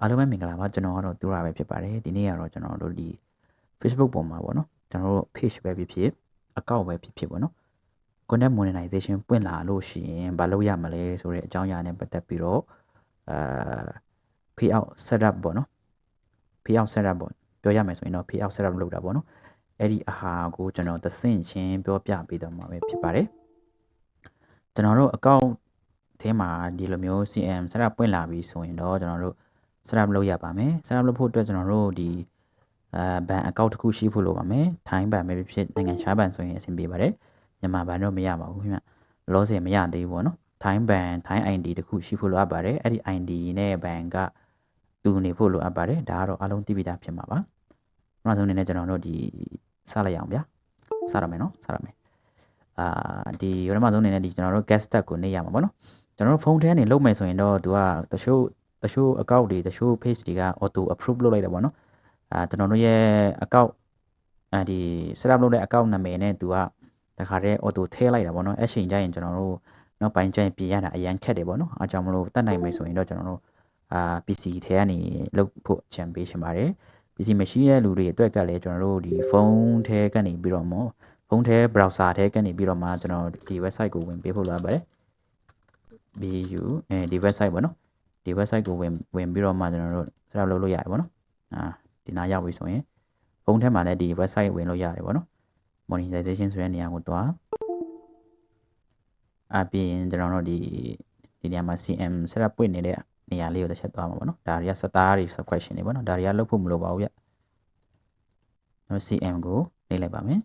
အားလုံးပဲမင်္ဂလာပါကျွန်တော်ကတော့သူရပဲဖြစ်ပါတယ်ဒီနေ့ကတော့ကျွန်တော်တို့ဒီ Facebook ပေါ်မှာပေါ့နော်ကျွန်တော်တို့ page ပဲဖြစ်ဖြစ် account ပဲဖြစ်ဖြစ်ပေါ့နော် content monetization ပွင့်လာလို့ရှိရင်ဘာလုပ်ရမလဲဆိုတဲ့အကြောင်းအရာနဲ့ပတ်သက်ပြီးတော့အာ payout setup ပေါ့နော် payout setup ပေါ့ပြောရမယ်ဆိုရင်တော့ payout setup လုပ်တာပေါ့နော်အဲ့ဒီအဟာကိုကျွန်တော်သဆင့်ချင်းပြောပြပေးတော့မှာပဲဖြစ်ပါတယ်ကျွန်တော်တို့ account ထဲမှာဒီလိုမျိုး CM setup ပွင့်လာပြီဆိုရင်တော့ကျွန်တော်တို့ setup လုပ်ရပါမယ် setup လုပ်ဖို့အတွက်ကျွန်တော်တို့ဒီအာဘန် account တစ်ခုရှိဖို့လိုပါမယ်ထိုင်းဘန်ပဲဖြစ်နိုင်ငံခြားဘန်ဆိုရင်အဆင်ပြေပါတယ်မြန်မာဘန်တော့မရပါဘူးခင်ဗျလောဆယ်မရသေးဘူးပေါ့နော်ထိုင်းဘန်ထိုင်း ID တခုရှိဖို့လိုအပ်ပါတယ်အဲ့ဒီ ID နဲ့ဘန်ကတူနေဖို့လိုအပ်ပါတယ်ဒါကတော့အလုံးသိပြီးသားဖြစ်မှာပါနောက်ဆုံးအနေနဲ့ကျွန်တော်တို့ဒီစလိုက်အောင်ဗျာစရမယ်နော်စရမယ်အာဒီပထမဆုံးအနေနဲ့ဒီကျွန်တော်တို့ guest tag ကိုနေရမှာပေါ့နော်ကျွန်တော်တို့ဖုန်းထဲကနေလုပ်မယ်ဆိုရင်တော့သူကတချို့ တချို့ account တွေတချို့ page တွေက auto approve လုပ်လိုက်တယ်ပေါ့နော်အာကျွန်တော်တို့ရဲ့ account အဲဒီ setup လုပ်တဲ့ account နာမည်နဲ့သူကတခါတည်း auto ထည့်လိုက်တာပေါ့နော်အဲ့ချိန်ကျရင်ကျွန်တော်တို့နောက်ပိုင်းကျရင်ပြင်ရတာအရန်ခက်တယ်ပေါ့နော်အားကြောင့်မလို့တတ်နိုင်မယ်ဆိုရင်တော့ကျွန်တော်တို့အာ PC ထဲကနေလုပ်ဖို့ချန်ပေးရှင်ပါတယ် PC မရှိတဲ့လူတွေအတွက်ကလည်းကျွန်တော်တို့ဒီဖုန်းထဲကနေပြီးတော့မှဖုန်းထဲ browser ထဲကနေပြီးတော့မှကျွန်တော်ဒီ website ကိုဝင်ပေးဖို့လိုအပ်ပါတယ် BU အဲဒီ website ပေါ့နော် ဒီ website ကိုဝင်ဝင်ပြီးတော့မှကျွန်တော်တို့ setup လုပ်လို့ရတယ်ပေါ့နော်အာဒီနားရောက်ပြီဆိုရင်ဖုန်းထဲမှာလည်းဒီ website ဝင်လို့ရတယ်ပေါ့နော် monetization ဆိုတဲ့နေရာကိုတွားအပြင်ကျွန်တော်တို့ဒီဒီနေရာမှာ CM setup ပွင့်နေတဲ့နေရာလေးကိုတစ်ချက်သွားမှာပေါ့နော်ဒါတွေက star တွေ subscription တွေပေါ့နော်ဒါတွေကလုပ်ဖို့မလိုပါဘူးဗျကျွန်တော် CM ကိုနှိပ်လိုက်ပါမယ်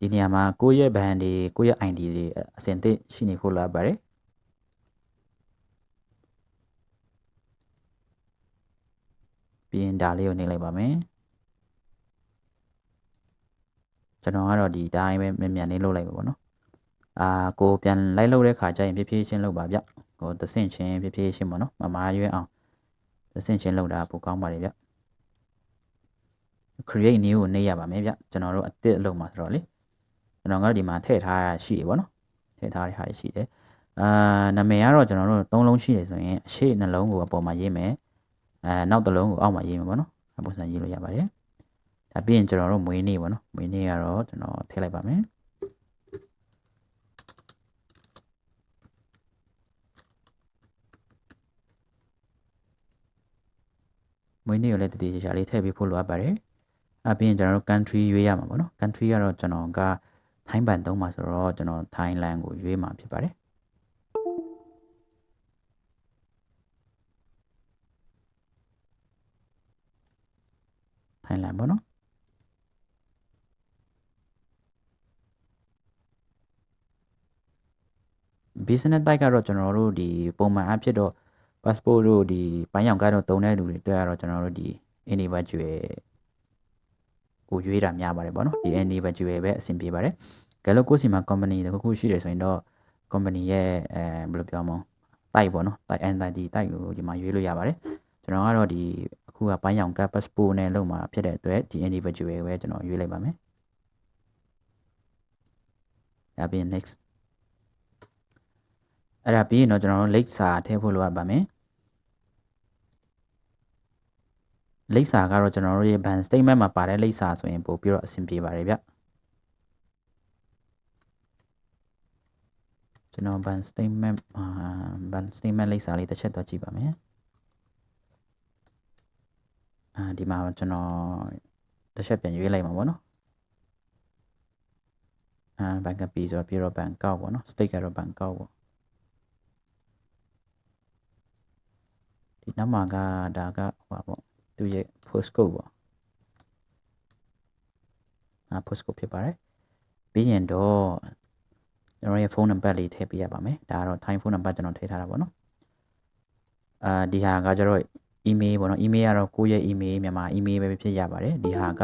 ဒီနေရာမှာကိုယ့်ရဲ့ band တွေကိုယ့်ရဲ့ ID တွေအစင်သစ်ရှိနေဖို့လိုအပ်ပါတယ် ပြီးရင်ဒါလေးကိုနှိပ်လိုက်ပါမယ်ကျွန်တော်ကတော့ဒီတိုင်းပဲမြန်မြန်လေးလုပ်လိုက်ပါပေါ့နော်အာကိုပြန်လိုက်လုပ်တဲ့ခါကျရင်ဖြည်းဖြည်းချင်းလုပ်ပါဗျဟိုသဆင့်ချင်းဖြည်းဖြည်းချင်းပေါ့နော်မမာရွေးအောင်သဆင့်ချင်းလုပ်တာပိုကောင်းပါတယ်ဗျ create new ကိုနှိပ်ရပါမယ်ဗျကျွန်တော်တို့အသစ်အလုပ်မှာဆိုတော့လေကျွန်တော်ကတော့ဒီမှာထည့်ထားရရှိတယ်ပေါ့နော်ထည့်ထားတဲ့ဟာရှိတယ်အာနာမည်ကတော့ကျွန်တော်တို့သုံးလုံးရှိတယ်ဆိုရင်အရှိနှလုံးကိုအပေါ်မှာရေးမယ် အဲနောက်တစ်လုံးကိုအောက်မှာရေးမယ်ပေါ့နော်အပုံစံရေးလို့ရပါတယ်ဒါပြီးရင်ကျွန်တော်တို့မွေးနေ့ပေါ့နော်မွေးနေ့ကတော့ကျွန်တော်ထည့်လိုက်ပါမယ်မွေးနေ့ကိုလည်းတတိယချာလေးထည့်ပေးဖို့လိုအပ်ပါတယ်အပြင်ကျွန်တော်တို့ country ရွေးရမှာပေါ့နော် country ကတော့ကျွန်တော်ကထိုင်းဘန်သုံးပါဆိုတော့ကျွန်တော် Thailand ကိုရွေးမှာဖြစ်ပါတယ် ထိုင်းလန်ပေါ့နော် business type ကတော့ကျွန်တော်တို့ဒီပုံမှန်အဖြစ်တော့ passport တို့ဒီပိုင်းရောင်ကားတို့တုံးတဲ့လူတွေတွေ့ရတော့ကျွန်တော်တို့ဒီ individual ကိုရွေးတာများပါတယ်ပေါ့နော်ဒီ individual ပဲအဆင်ပြေပါတယ်ကဲလို့ကိုယ်စီမှာ company တခုခုရှိတယ်ဆိုရင်တော့ company ရဲ့အဲဘယ်လိုပြောမလဲတိုက်ပေါ့နော်တိုက် entity တိုက်ကိုဒီမှာရွေးလို့ရပါတယ် ကျွန်တော်ကတော့ဒီအခုကပိုင်းရောင်ကတ် passport နဲ့လုပ်မှာဖြစ်တဲ့အတွက်ဒီ individual ပဲကျွန်တော်ရွေးလိုက်ပါမယ်ဒါပြီး next အဲ့ဒါပြီးရင်တော့ကျွန်တော်တို့လိပ်စာထည့်ဖို့လိုအပ်ပါမယ်လိပ်စာကတော့ကျွန်တော်တို့ရဲ့ ban statement မှာပါတဲ့လိပ်စာဆိုရင်ပို့ပြီးတော့အဆင်ပြေပါတယ်ဗျကျွန်တော် ban statement အာ ban statement လိပ်စာလေးတစ်ချက်တော့ကြည့်ပါမယ် အာဒီမှာကျွန်တော်တစ်ချက်ပြန်ရွေးလိုက်မှာပေါ့နော်အာဘန်ကပီဆိုတော့ပြီးတော့ဘန်ကောက်ပေါ့နော် state ကတော့ဘန်ကောက်ပေါ့ဒီနောက်မှာကဒါကဟိုပါပေါ့သူရဲ့ postcode ပေါ့အာ postcode ဖြစ်ပါတယ်ပြီးရင်တော့ကျွန်တော်ရဲ့ဖုန်းနံပါတ်လေးထည့်ပေးရပါမယ်ဒါကတော့ time ဖုန်းနံပါတ်ကျွန်တော်ထည့်ထားတာပေါ့နော်အာဒီဟာကကျတော့ email ပေါ့နော် email ကတော့ကိုယ့်ရဲ့ email မြန်မာ email ပဲဖြစ်ရပါတယ်ဒီဟာက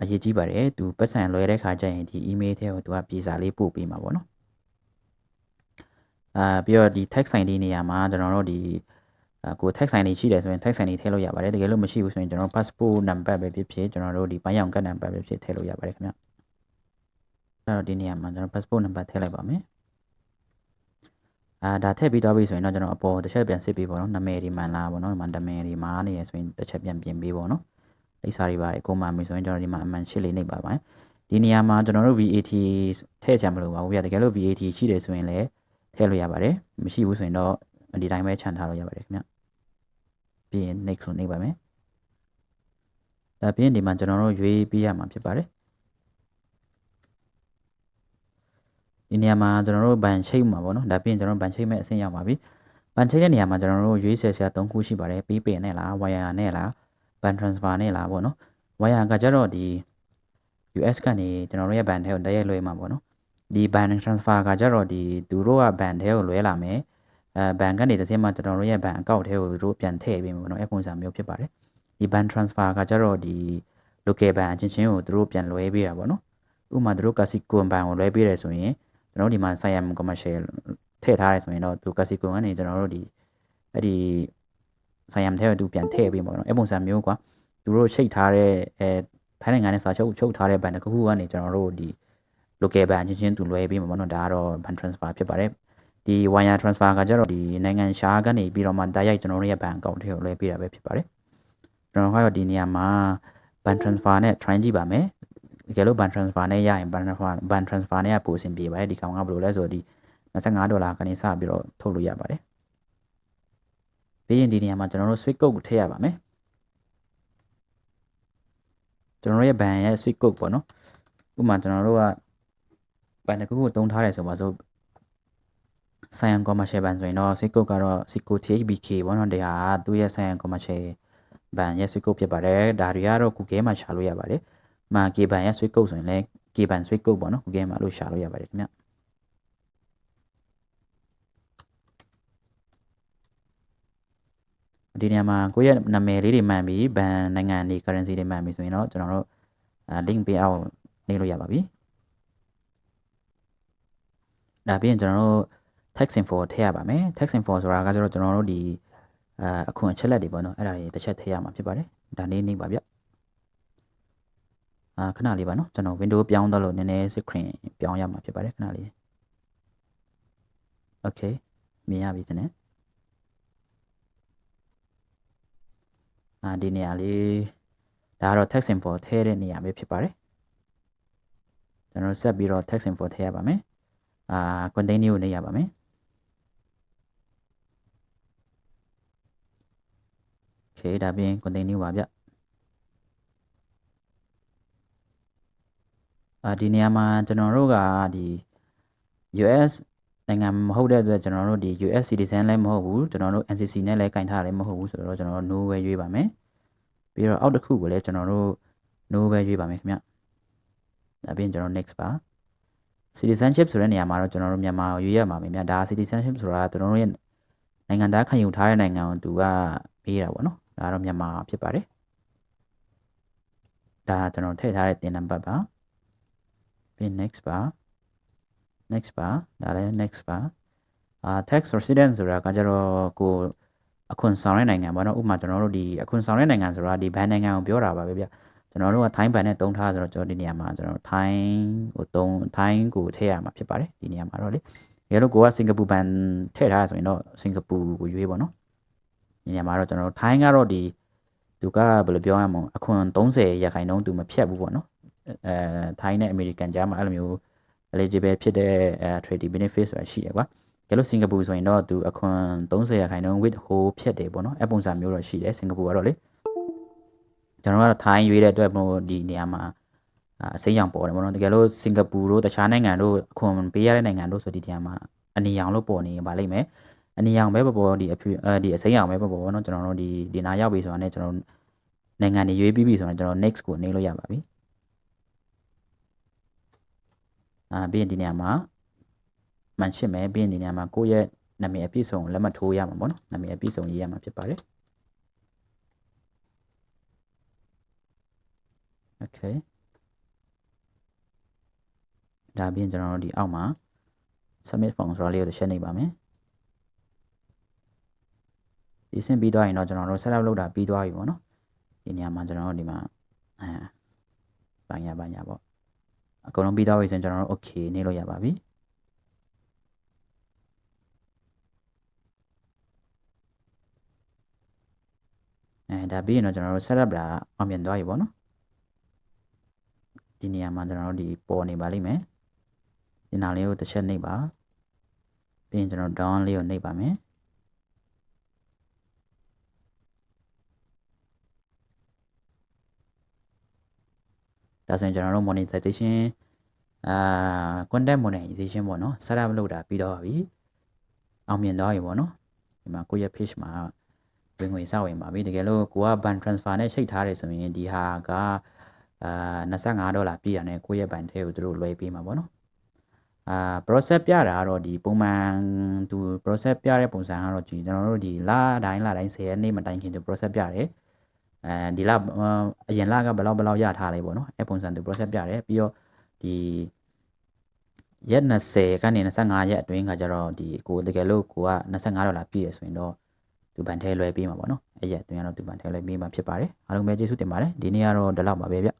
အရေးကြီးပါတယ်သူပတ်စံလွှဲတဲ့ခါကျရင်ဒီ email ထဲကိုသူကပြည်စာလေးပို့ပေးမှာပေါ့နော်အာပြီးတော့ဒီ text sign လေးနေရာမှာကျွန်တော်တို့ဒီကို text sign လေးရှိတယ်ဆိုရင် text sign လေးထည့်လို့ရပါတယ်တကယ်လို့မရှိဘူးဆိုရင်ကျွန်တော် passport number ပဲဖြစ်ဖြစ်ကျွန်တော်တို့ဒီပိုင်းရောင်ကတ် number ပဲဖြစ်ထည့်လို့ရပါတယ်ခင်ဗျအဲ့တော့ဒီနေရာမှာကျွန်တော် passport number ထည့်လိုက်ပါမယ် အာဒါထည့်ပြီးသွားပြီဆိုရင်တော့ကျွန်တော်အပေါ်တစ်ချက်ပြန်စစ်ပေးပေါ့နော်နာမည်ဒီမှန်လားပေါ့နော်ဒီမှာနာမည်ဒီမှာနေရဆိုရင်တစ်ချက်ပြန်ပြင်ပေးပေါ့နော်လိပ်စာတွေပါတယ်ကိုမှန်ပြီဆိုရင်ကျွန်တော်ဒီမှာအမှန်ရှစ်လေးနှိပ်ပါပါဒီနေရာမှာကျွန်တော်တို့ VAT ထည့်ချင်မလို့ပါဘူးဗျတကယ်လို့ VAT ရှိတယ်ဆိုရင်လည်းထည့်လို့ရပါတယ်မရှိဘူးဆိုရင်တော့ဒီတိုင်းပဲခြံထားလို့ရပါတယ်ခင်ဗျပြီးရင် next ဆိုနှိပ်ပါမယ်ဒါပြီးရင်ဒီမှာကျွန်တော်တို့ရွေးပြရမှာဖြစ်ပါတယ် ဒီနေရာမှာကျွန်တော်တို့ဘန်ချိတ်မှာပေါ့နော်ဒါပြီးရင်ကျွန်တော်တို့ဘန်ချိတ်မဲ့အဆင့်ရောက်ပါပြီဘန်ချိတ်တဲ့နေရာမှာကျွန်တော်တို့ရွေးဆယ်ဆရာ၃ခုရှိပါတယ် PayPay နဲ့လား Wire နဲ့လားဘန် transfer နဲ့လားပေါ့နော် Wire ကကြတော့ဒီ US ကနေကျွန်တော်တို့ရဲ့ဘန်ထဲကိုတရက်လွှဲမှာပေါ့နော်ဒီဘန် transfer ကကြတော့ဒီသူတို့ကဘန်ထဲကိုလွှဲလာမယ်အဲဘန်ကနေတစ်စင်းမှကျွန်တော်တို့ရဲ့ဘန်အကောင့်ထဲကိုသူတို့ပြန်ထည့်ပေးမယ်ပေါ့နော်အဲပုံစံမျိုးဖြစ်ပါတယ်ဒီဘန် transfer ကကြတော့ဒီ local ဘန်အချင်းချင်းကိုသူတို့ပြန်လွှဲပေးတာပေါ့နော်ဥပမာသူတို့ Casicon ဘန်ကိုလွှဲပေးတယ်ဆိုရင် ကျွန်တော်တို့ဒီမှာ Siam commercial ထည့်ထားတယ်ဆိုရင်တော့သူ Casicon ကနေကျွန်တော်တို့ဒီအဲ့ဒီ Siam ထဲကိုသူပြန်ထည့်ပေးမှာပေါ့နော်အဲပုံစံမျိုးကွာသူတို့ချိတ်ထားတဲ့အဲထိုင်းနိုင်ငံနဲ့စာချုပ်ချုပ်ထားတဲ့ဘဏ်တစ်ခုခုကနေကျွန်တော်တို့ဒီ local ဘဏ်ချင်းချင်းသူလွှဲပေးမှာပေါ့နော်ဒါကတော့ bank transfer ဖြစ်ပါတယ်ဒီ wire transfer ကကျတော့ဒီနိုင်ငံရှားကနေပြီးတော့မှတိုက်ရိုက်ကျွန်တော်တို့ရဲ့ဘဏ်အကောင့်ထဲကိုလွှဲပေးတာပဲဖြစ်ပါတယ်ကျွန်တော်ကတော့ဒီနေရာမှာ bank transfer နဲ့ try ကြည့်ပါမယ် တကယ်လို့ bank transfer နဲ့ရရင် bank transfer bank transfer နဲ့ကပိုအဆင်ပြေပါတယ်ဒီကောင်ကဘယ်လိုလဲဆိုတော့ဒီ25ဒေါ်လာကနေစပြီးတော့ထုတ်လို့ရပါတယ်ပြီးရင်ဒီနေရာမှာကျွန်တော်တို့ swift code ကိုထည့်ရပါမယ်ကျွန်တော်တို့ရဲ့ဘန်ရဲ့ sweet code ပေါ့နော်ဥပမာကျွန်တော်တို့ကဘန်တစ်ခုကိုတုံးထားတယ်ဆိုပါစို့ Cyan commercial ဘန်ဆိုရင်တော့ sweet code ကတော့ Cisco THBK ပေါ့နော်ဒါကသူ့ရဲ့ Cyan commercial ဘန်ရဲ့ sweet code ဖြစ်ပါတယ်ဒါတွေကတော့ Google မှာရှာလို့ရပါတယ် မှာ K ဘန်ရဲ့ sweet code ဆိုရင်လည်း K ဘန် sweet code ပေါ့နော် Google မှာလို့ရှာလို့ရပါတယ်ခင်ဗျဒီနေရာမှာကိုယ့်ရဲ့နာမည်လေးတွေမှန်ပြီးဘန်နိုင်ငံတွေ currency တွေမှန်ပြီးဆိုရင်တော့ကျွန်တော်တို့ link ပေးအောင်နေလို့ရပါပြီဒါပြီးရင်ကျွန်တော်တို့ tax info ထည့်ရပါမယ် tax info ဆိုတာကကျတော့ကျွန်တော်တို့ဒီအအခွန်အချက်လက်တွေပေါ့နော်အဲ့ဒါတွေတစ်ချက်ထည့်ရမှာဖြစ်ပါတယ်ဒါနေနေပါဗျ အာခဏလေးပါနော်ကျွန်တော် window ပြောင်းတော့လို့နည်းနည်း screen ပြောင်းရမှာဖြစ်ပါတယ်ခဏလေး okay မြင်ရပြီစနေအာဒီနေရာလေးဒါကတော့ text info ထည့်တဲ့နေရာပဲဖြစ်ပါတယ်ကျွန်တော်ဆက်ပြီးတော့ text info ထည့်ရပါမယ်အာ continue ကိုနေရပါမယ် okay ဒါပြင် continue ပါဗျ အာဒီနေရာမှာကျွန်တော်တို့ကဒီ US နိုင်ငံမဟုတ်တဲ့အတွက်ကျွန်တော်တို့ဒီ US citizen လည်းမဟုတ်ဘူးကျွန်တော်တို့ NCC နဲ့လည်းကင်ထားလည်းမဟုတ်ဘူးဆိုတော့ကျွန်တော်တို့ no ပဲရွေးပါမယ်ပြီးတော့အောက်တစ်ခုကိုလည်းကျွန်တော်တို့ no ပဲရွေးပါမယ်ခင်ဗျဒါပြင်ကျွန်တော် next ပါ citizenship ဆိုတဲ့နေရာမှာတော့ကျွန်တော်တို့မြန်မာကိုရွေးရမှာပဲမြတ်ဒါ citizenship ဆိုတာကျွန်တော်တို့ရဲ့နိုင်ငံသားခံယူထားတဲ့နိုင်ငံကိုသူကပေးတာပေါ့နော်ဒါကတော့မြန်မာဖြစ်ပါတယ်ဒါကျွန်တော်ထည့်ထားတဲ့တင်နံပါတ်ပါ ပြီး next ပါ next ပါဒါလည်း next ပါအာ tax resident ဆိုတာကကြတော့ကိုအခွန်ဆောင်တဲ့နိုင်ငံပေါ့နော်ဥပမာကျွန်တော်တို့ဒီအခွန်ဆောင်တဲ့နိုင်ငံဆိုတာဒီဘန်နိုင်ငံကိုပြောတာပါပဲဗျကျွန်တော်တို့ကထိုင်းဘန်နဲ့တုံးထားဆိုတော့ကျွန်တော်ဒီနေရာမှာကျွန်တော်ထိုင်းကိုတုံးထိုင်းကိုထည့်ရမှာဖြစ်ပါတယ်ဒီနေရာမှာတော့လေရေလို့ကိုကစင်ကာပူဘန်ထည့်ထားဆိုရင်တော့စင်ကာပူကိုရွေးပေါ့နော်ဒီနေရာမှာတော့ကျွန်တော်ထိုင်းကတော့ဒီသူကဘယ်လိုပြောရမလဲအခွန်30ရာခိုင်နှုန်းသူမဖြတ်ဘူးပေါ့နော် အဲထိုင်းနဲ့အမေရိကန်ကြားမှာအဲ့လိုမျိုး eligible ဖြစ်တဲ့အဲ trading benefit ဆိုတာရှိရကွာကဲလို့စင်ကာပူဆိုရင်တော့သူအခွန်30ရာခိုင်နှုန်း with whole ဖြတ်တယ်ပေါ့နော်အပုံစံမျိုးတော့ရှိတယ်စင်ကာပူကတော့လေကျွန်တော်ကတော့ထိုင်းရွေးတဲ့အတွက်မို့ဒီနေရာမှာအစိမ်းရောင်ပေါ်တယ်ပေါ့နော်တကယ်လို့စင်ကာပူတို့တခြားနိုင်ငံတို့အခွန်ပေးရတဲ့နိုင်ငံတို့ဆိုဒီနေရာမှာအနီရောင်လို့ပေါ်နေပါလိမ့်မယ်အနီရောင်ပဲပေါ်ပေါ်ဒီအဖြူဒီအစိမ်းရောင်ပဲပေါ်ပေါ်ပေါ့နော်ကျွန်တော်တို့ဒီဒီနာရောက်ပြီဆိုတာနဲ့ကျွန်တော်နိုင်ငံတွေရွေးပြီးပြီဆိုတော့ကျွန်တော် next ကိုနေလို့ရပါပြီ အာပြီးရင်ဒီနေရာမှာမှန်ရှင်းမယ်ပြီးရင်ဒီနေရာမှာကိုယ့်ရဲ့နာမည်အပြည့်စုံလက်မှတ်ထိုးရမှာပေါ့နော်နာမည်အပြည့်စုံရေးရမှာဖြစ်ပါတယ် okay ဒါပြီးရင်ကျွန်တော်တို့ဒီအောက်မှာ submit form ဆိုတာလေးကိုတစ်ချက်နှိပ်ပါမယ်ဒီဆင့်ပြီးသွားရင်တော့ကျွန်တော်တို့ set up လုပ်တာပြီးသွားပြီပေါ့နော်ဒီနေရာမှာကျွန်တော်တို့ဒီမှာအဲဘာညာဘာညာပေါ့ အကုန်လုံးပြီးသွားပြီဆိုရင်ကျွန်တော်တို့ okay နေလို့ရပါပြီအဲဒါပြီးရင်တော့ကျွန်တော်တို့ setup လာအောင်မြင်သွားပြီပေါ့နော်ဒီနေရာမှာကျွန်တော်တို့ဒီပေါ်နေပါလိမ့်မယ်ဒီနာလေးကိုတစ်ချက်နှိပ်ပါပြီးရင်ကျွန်တော် down လေးကိုနှိပ်ပါမယ် ဒါဆိုရင်ကျွန်တော်တို့ monetization အာ content monetization ပေါ့နော် setup လုပ်တာပြီးတော့ပြီအောင်မြင်သွားပြီပေါ့နော်ဒီမှာကိုယ့်ရဲ့ page မှာဝင်ငွေစဝင်ပါပြီတကယ်လို့ကိုက ban transfer နဲ့ချိန်ထားတယ်ဆိုရင်ဒီဟာကအာ25ဒေါ်လာပြည့်ရတယ်ကိုယ့်ရဲ့ ban ထဲကိုသူတို့လွှဲပေးမှာပေါ့နော်အာ process ပြတာကတော့ဒီပုံမှန်သူ process ပြတဲ့ပုံစံကတော့ဒီကျွန်တော်တို့ဒီလတိုင်းလတိုင်း10ရက်နေ့မတိုင်ခင်သူ process ပြတယ် အဲဒီလအရင်လကဘယ်လောက်ဘယ်လောက်ရထားလဲပေါ့နော်အဲပုံစံသူ process ပြတယ်ပြီးတော့ဒီရက်20ကနေ25ရက်အတွင်းကကြတော့ဒီကိုတကယ်လို့ကိုက25ဒေါ်လာပြည့်ရဆိုရင်တော့သူဘန်ထဲလွှဲပေးမှာပေါ့နော်အဲ့ရက်အတွင်းကတော့သူဘန်ထဲလွှဲပေးမှာဖြစ်ပါတယ်အားလုံးပဲကျေးဇူးတင်ပါတယ်ဒီနေ့ကတော့ဒီလောက်ပါပဲဗျ